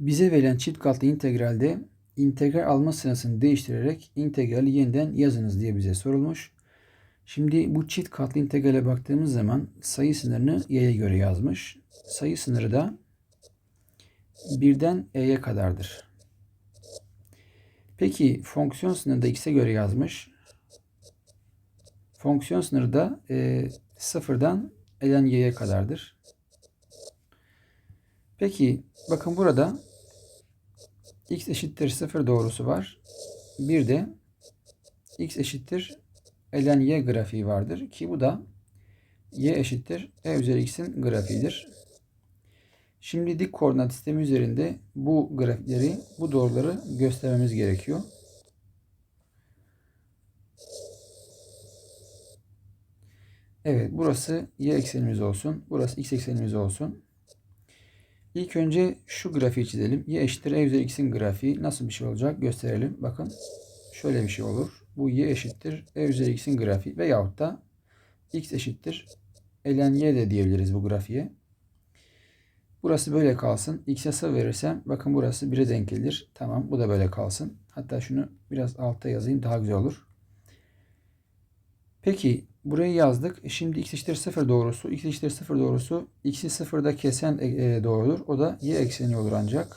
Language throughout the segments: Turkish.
Bize verilen çift katlı integralde integral alma sırasını değiştirerek integrali yeniden yazınız diye bize sorulmuş. Şimdi bu çift katlı integrale baktığımız zaman sayı sınırını y'ye göre yazmış. Sayı sınırı da birden e'ye kadardır. Peki fonksiyon sınırı da x'e göre yazmış. Fonksiyon sınırı da e, sıfırdan ln y'ye kadardır. Peki bakın burada x eşittir 0 doğrusu var. Bir de x eşittir ln y grafiği vardır ki bu da y eşittir e üzeri x'in grafiğidir. Şimdi dik koordinat sistemi üzerinde bu grafikleri, bu doğruları göstermemiz gerekiyor. Evet, burası y eksenimiz olsun. Burası x eksenimiz olsun. İlk önce şu grafiği çizelim. Y eşittir e üzeri x'in grafiği nasıl bir şey olacak gösterelim. Bakın şöyle bir şey olur. Bu y eşittir e üzeri x'in grafiği veyahut da x eşittir ln y de diyebiliriz bu grafiğe. Burası böyle kalsın. X'e sıfır verirsem bakın burası 1'e denk gelir. Tamam bu da böyle kalsın. Hatta şunu biraz altta yazayım daha güzel olur. Peki burayı yazdık. E, şimdi x eşittir 0 doğrusu. x eşittir 0 doğrusu x'i sıfırda kesen e, e, doğrudur. O da y ekseni olur ancak.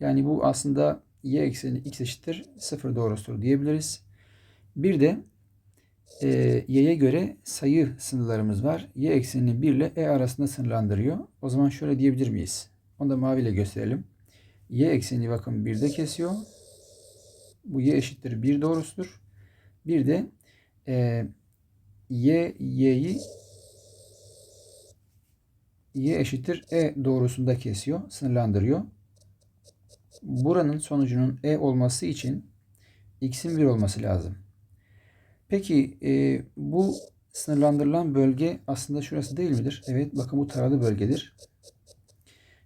Yani bu aslında y ekseni x eşittir 0 doğrusudur diyebiliriz. Bir de e, y'ye göre sayı sınırlarımız var. y eksenini 1 ile e arasında sınırlandırıyor. O zaman şöyle diyebilir miyiz? Onu da maviyle gösterelim. y ekseni bakın 1'de kesiyor. Bu y eşittir 1 doğrusudur. Bir de e, y y'yi y eşittir e doğrusunda kesiyor, sınırlandırıyor. Buranın sonucunun e olması için x'in 1 olması lazım. Peki e, bu sınırlandırılan bölge aslında şurası değil midir? Evet bakın bu taralı bölgedir.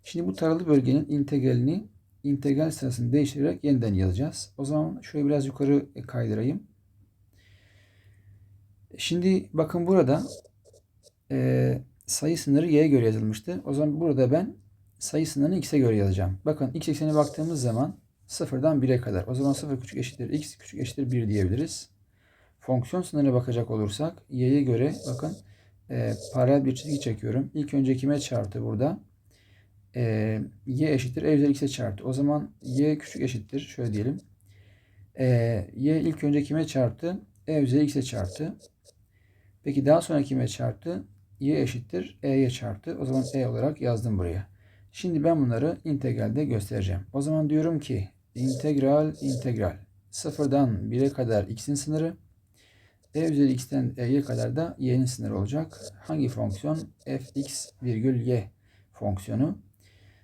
Şimdi bu taralı bölgenin integralini integral sırasını değiştirerek yeniden yazacağız. O zaman şöyle biraz yukarı kaydırayım. Şimdi bakın burada e, sayı sınırı y'ye göre yazılmıştı. O zaman burada ben sayı sınırını x'e göre yazacağım. Bakın x eksenine baktığımız zaman sıfırdan 1'e kadar. O zaman 0 küçük eşittir x küçük eşittir 1 diyebiliriz. Fonksiyon sınırına bakacak olursak y'ye göre bakın e, paralel bir çizgi çekiyorum. İlk önce kime çarptı burada? E, y eşittir e üzeri x'e çarptı. O zaman y küçük eşittir. Şöyle diyelim. E, y ilk önce kime çarptı? e üzeri x'e çarptı. Peki daha sonra kime çarptı? y eşittir e'ye çarptı. O zaman e olarak yazdım buraya. Şimdi ben bunları integralde göstereceğim. O zaman diyorum ki integral integral sıfırdan 1'e kadar x'in sınırı e üzeri x'ten e'ye kadar da y'nin sınırı olacak. Hangi fonksiyon? fx virgül y fonksiyonu.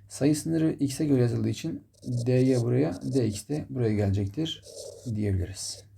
Sayı sınırı x'e göre yazıldığı için dy buraya, dx de buraya gelecektir diyebiliriz.